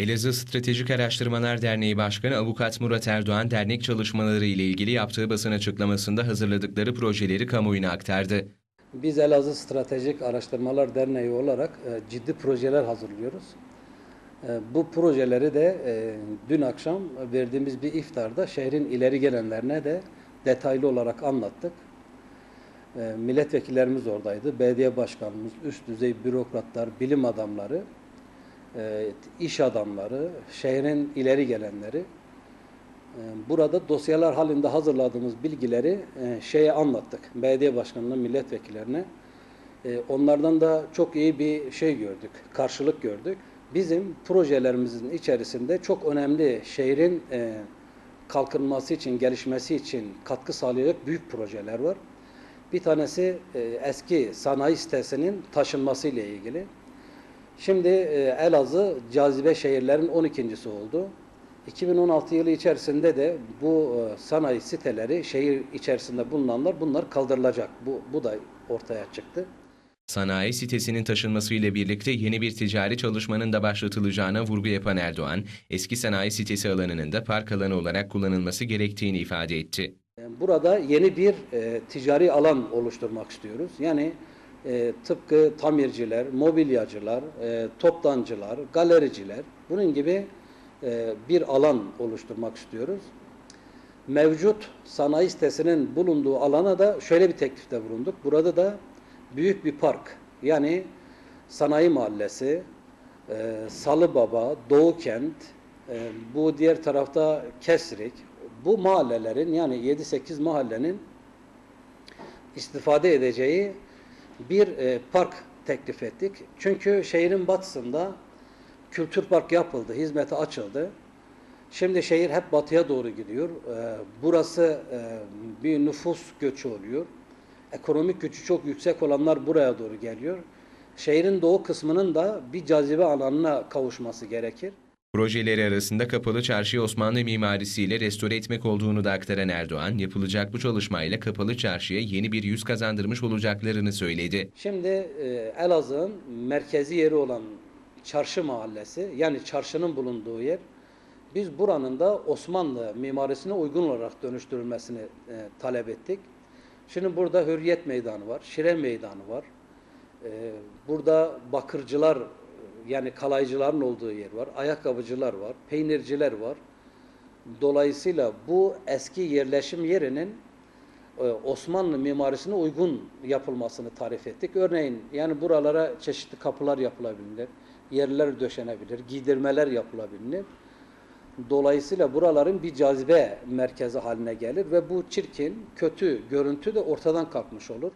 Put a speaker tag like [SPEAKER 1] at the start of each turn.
[SPEAKER 1] Elazığ Stratejik Araştırmalar Derneği Başkanı Avukat Murat Erdoğan dernek çalışmaları ile ilgili yaptığı basın açıklamasında hazırladıkları projeleri kamuoyuna aktardı.
[SPEAKER 2] Biz Elazığ Stratejik Araştırmalar Derneği olarak e, ciddi projeler hazırlıyoruz. E, Bu projeleri de e, dün akşam verdiğimiz bir iftarda şehrin ileri gelenlerine de detaylı olarak anlattık. Milletvekillerimiz oradaydı, belediye başkanımız, üst düzey bürokratlar, bilim adamları, e, iş adamları, şehrin ileri gelenleri. E, Burada dosyalar halinde hazırladığımız bilgileri e, şeye anlattık. Belediye başkanına, milletvekillerine. E, Onlardan da çok iyi bir şey gördük, karşılık gördük. Bizim projelerimizin içerisinde çok önemli şehrin e, kalkınması için, gelişmesi için katkı sağlayacak büyük projeler var. Bir tanesi e, eski sanayi sitesinin taşınması ile ilgili. Şimdi e, Elazığ cazibe şehirlerin 12.si oldu. 2016 yılı içerisinde de bu e, sanayi siteleri şehir içerisinde bulunanlar bunlar kaldırılacak. Bu, bu da ortaya çıktı.
[SPEAKER 1] Sanayi sitesinin taşınmasıyla birlikte yeni bir ticari çalışmanın da başlatılacağına vurgu yapan Erdoğan, eski sanayi sitesi alanının da park alanı olarak kullanılması gerektiğini ifade etti.
[SPEAKER 2] Burada yeni bir e, ticari alan oluşturmak istiyoruz. Yani e, tıpkı tamirciler, mobilyacılar, e, toptancılar, galericiler bunun gibi e, bir alan oluşturmak istiyoruz. Mevcut sanayi sitesinin bulunduğu alana da şöyle bir teklifte bulunduk. Burada da büyük bir park yani sanayi mahallesi, e, Salıbaba, Doğukent, e, bu diğer tarafta Kesrik, bu mahallelerin yani 7-8 mahallenin istifade edeceği bir e, park teklif ettik. Çünkü şehrin batısında kültür park yapıldı, hizmete açıldı. Şimdi şehir hep batıya doğru gidiyor. E, burası e, bir nüfus göçü oluyor. Ekonomik gücü çok yüksek olanlar buraya doğru geliyor. Şehrin doğu kısmının da bir cazibe alanına kavuşması gerekir.
[SPEAKER 1] Projeleri arasında Kapalı Çarşıyı Osmanlı mimarisiyle restore etmek olduğunu da aktaran Erdoğan, yapılacak bu çalışmayla Kapalı Çarşı'ya yeni bir yüz kazandırmış olacaklarını söyledi.
[SPEAKER 2] Şimdi e, Elazığ'ın merkezi yeri olan Çarşı Mahallesi yani çarşının bulunduğu yer biz buranın da Osmanlı mimarisine uygun olarak dönüştürülmesini e, talep ettik. Şimdi burada Hürriyet Meydanı var, Şire Meydanı var. E, burada bakırcılar yani kalaycıların olduğu yer var, ayakkabıcılar var, peynirciler var. Dolayısıyla bu eski yerleşim yerinin e, Osmanlı mimarisine uygun yapılmasını tarif ettik. Örneğin yani buralara çeşitli kapılar yapılabilir, yerler döşenebilir, giydirmeler yapılabilir. Dolayısıyla buraların bir cazibe merkezi haline gelir ve bu çirkin, kötü görüntü de ortadan kalkmış olur.